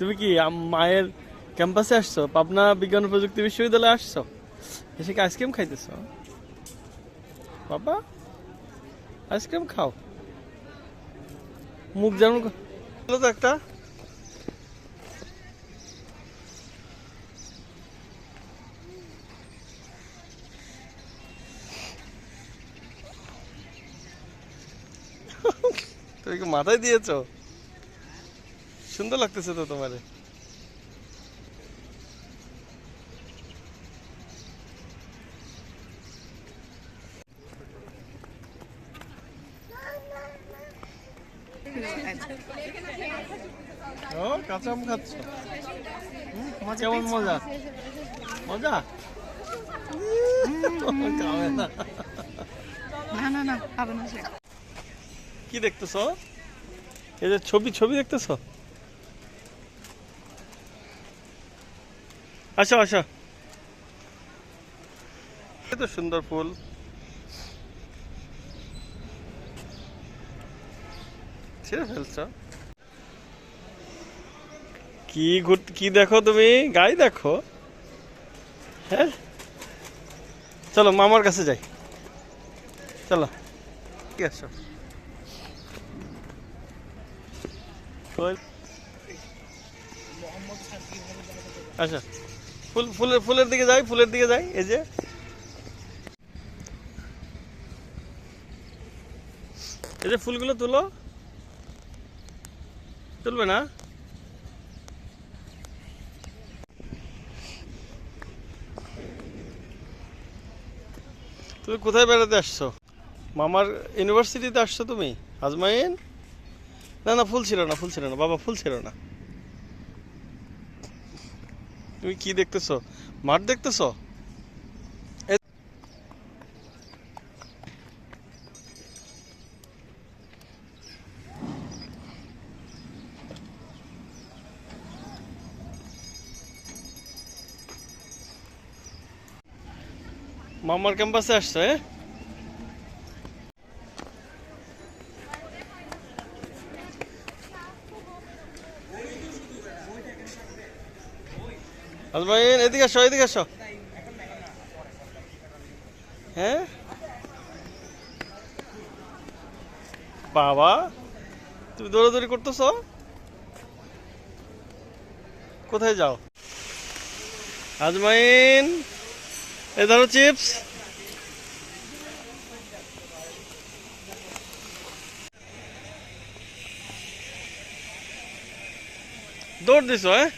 তুমি কি মায়ের ক্যাম্পাসে আসছো? পাবনা বিজ্ঞান প্রযুক্তি বিশ্ববিদ্যালয়ে আসছো? এসে কি আইসক্রিম খাইতেছ? বাবা, আইসক্রিম খাও। মুখ যেমন একটা। তুমি কি মাথায় দিয়েছ? সুন্দর লাগতেছে তো তোমারে। ও কাঁচা আম খাচ্ছ? কেমন মজা? মজা? না। না না না খাবে না কি দেখতেছ? এই যে ছবি ছবি দেখতেছ? আসো আসো। এত সুন্দর ফুল। ছেড়ে ফেলছ? কি কি দেখো তুমি? গাই দেখো। হ্যাঁ? চলো মামার কাছে যাই। চলো। কি আসো? আচ্ছা ফুল, ফুলের ফুলের দিকে যাই, ফুলের দিকে যাই, এই যে। এই যে ফুলগুলো তুলো। তুলবে না? তুমি কোথায় বেড়াতে আসছো? মামার ইউনিভার্সিটিতে আসছো তুমি? আজমাইন? না না, ফুল ছিল না, ফুল ছিল না। বাবা, ফুল ছিল না। তুমি কি দেখতেছো? মাঠ দেখতেছো? মামার ক্যাম্পাসে আসছে হ্যাঁ আজমাইন এদিকে আসো এদিকে আসো। হ্যাঁ? বাবা, তুমি দৌড়াদৌড়ি করতেছো? কোথায় যাও? আজমাইন এ ধরো চিপস। দৌড় দিছো হ্যাঁ?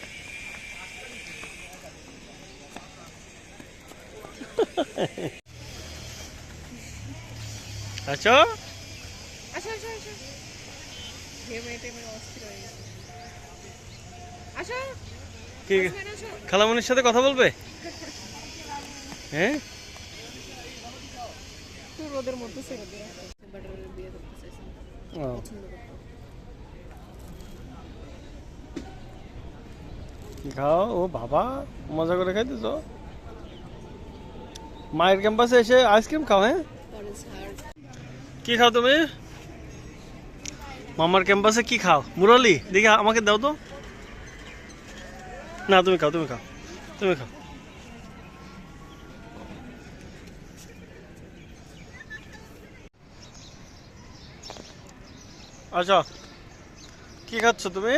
আচ্ছা আসো কি? খালামনির সাথে কথা বলবে? হ্যাঁ? তুই রোদের মধ্যে ছেড়ে দিয়ে বিয়ে করতে চাইছি। ও, খাও ও বাবা মজা করে খাইতেছ? মায়ের ক্যাম্পাসে এসে আইসক্রিম খাও হ্যাঁ? কি খাও তুমি? মামার ক্যাম্পাসে কি খাও? মুরলি, দেখি আমাকে দাও তো। না, তুমি খাও তুমি খাও তুমি খাও। আচ্ছা কি খাচ্ছ তুমি?